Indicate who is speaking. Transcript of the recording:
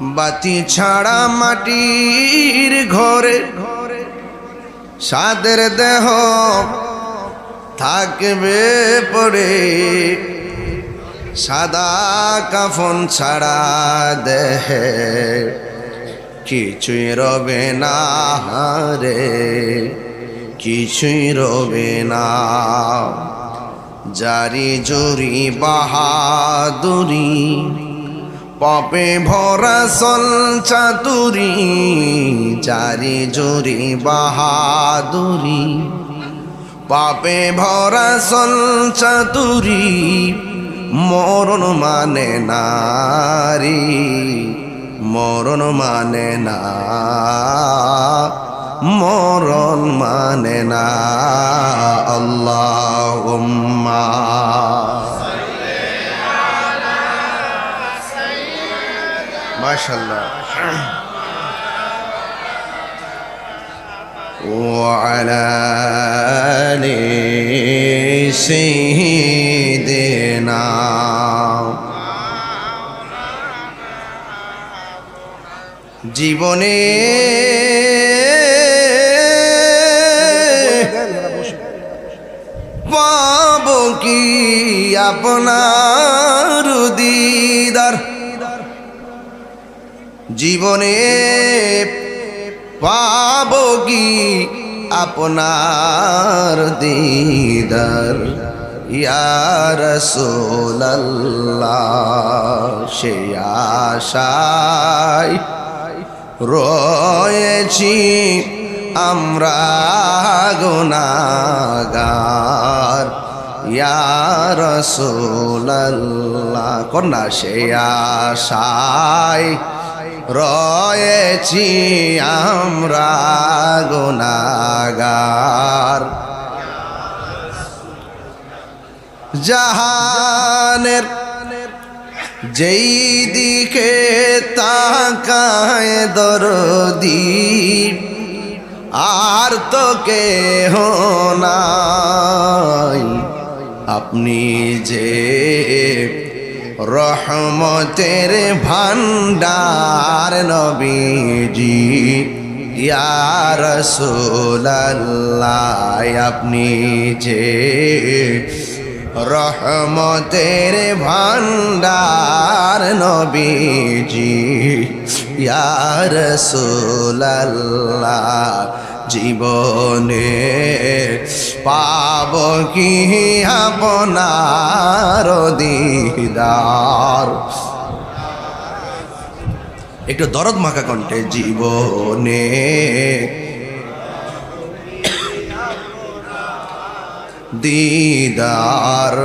Speaker 1: বাতি ছাড়া মাটির ঘরে ঘরে সাদের দেহ থাকবে পড়ে। সাদা কাফন ছাড়া দেহে কিছুই রবে না রে কিছুই রবে না। জারি জুরি বাহাদুরি পপে ভরা সল চাতুরি জারি জুরি বাহাদুরি। পাপে ভরা সল চাতুরি, মরণ মানে নারী, মরণ মানে না, মরণ মানে না। আল্লাহ মাশাল্লাহ وعلى آل سيدنا জীবনে পাব কি আপনার দিদার জীবনে পাব কি আপনার দিদার? ইয়ার সে আশায় রয়েছি আমরা গুনাগার। ইয়ার সোল্লাহ কন্যা সে আশায় রয়েছি আমরা গুনাগার জাহানের যেই দিকে তাকায় দরদি আর তো কেহ নাই। আপনি যে রহমতের ভান্ডার নবীজি ইয়ার সোল্লাহ আপনি যে রহমতের ভান্ডার নবীজি ইয়ার সোল্লাহ জীবনে পাব কি আপনার দিদার? একটু দরদ মাখা কণ্ঠে জীবনে। দিদার।